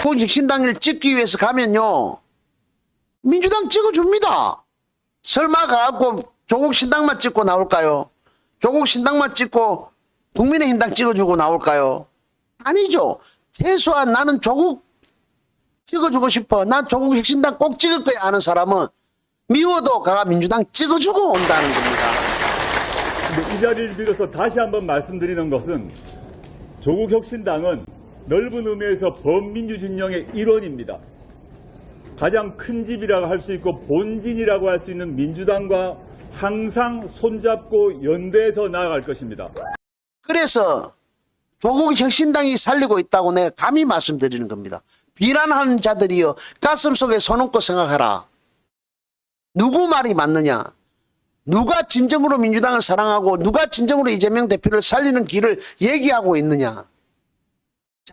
조국혁신당을 찍기 위해서 가면요. 민주당 찍어줍니다. 설마 가갖고 조국 신당만 찍고 나올까요? 조국 신당만 찍고 국민의 힘당 찍어주고 나올까요? 아니죠. 최소한 나는 조국 찍어주고 싶어. 난 조국 혁신당 꼭 찍을 거야 하는 사람은 미워도 가 민주당 찍어주고 온다는 겁니다. 근데 이 자리를 빌어서 다시 한번 말씀드리는 것은 조국 혁신당은 넓은 의미에서 범민주 진영의 일원입니다. 가장 큰 집이라고 할 수 있고 본진이라고 할 수 있는 민주당과 항상 손잡고 연대해서 나아갈 것입니다. 그래서 조국 혁신당이 살리고 있다고 내가 감히 말씀드리는 겁니다. 비난하는 자들이여 가슴 속에 손 얹고 생각하라. 누구 말이 맞느냐? 누가 진정으로 민주당을 사랑하고 누가 진정으로 이재명 대표를 살리는 길을 얘기하고 있느냐?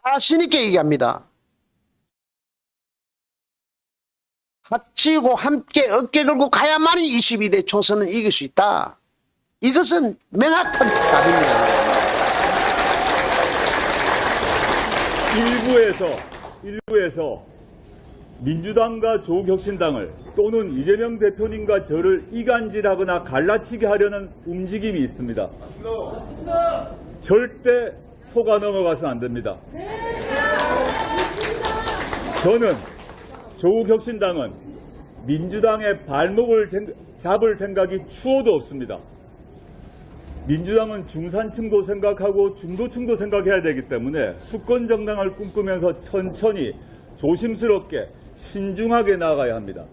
자신 있게 얘기합니다. 합치고 함께 어깨 걸고 가야만이 22대 총선은 이길 수 있다. 이것은 명확한 답입니다. 일부에서 일부에서 민주당과 조국혁신당을 또는 이재명 대표님과 저를 이간질하거나 갈라치게 하려는 움직임이 있습니다. 절대 속아 넘어가서는 안 됩니다. 저는 조국혁신당은 민주당의 발목을 쟁- 잡을 생각이 추호도 없습니다. 민주당은 중산층도 생각하고 중도층도 생각해야 되기 때문에 수권 정당을 꿈꾸면서 천천히 조심스럽게 신중하게 나아가야 합니다.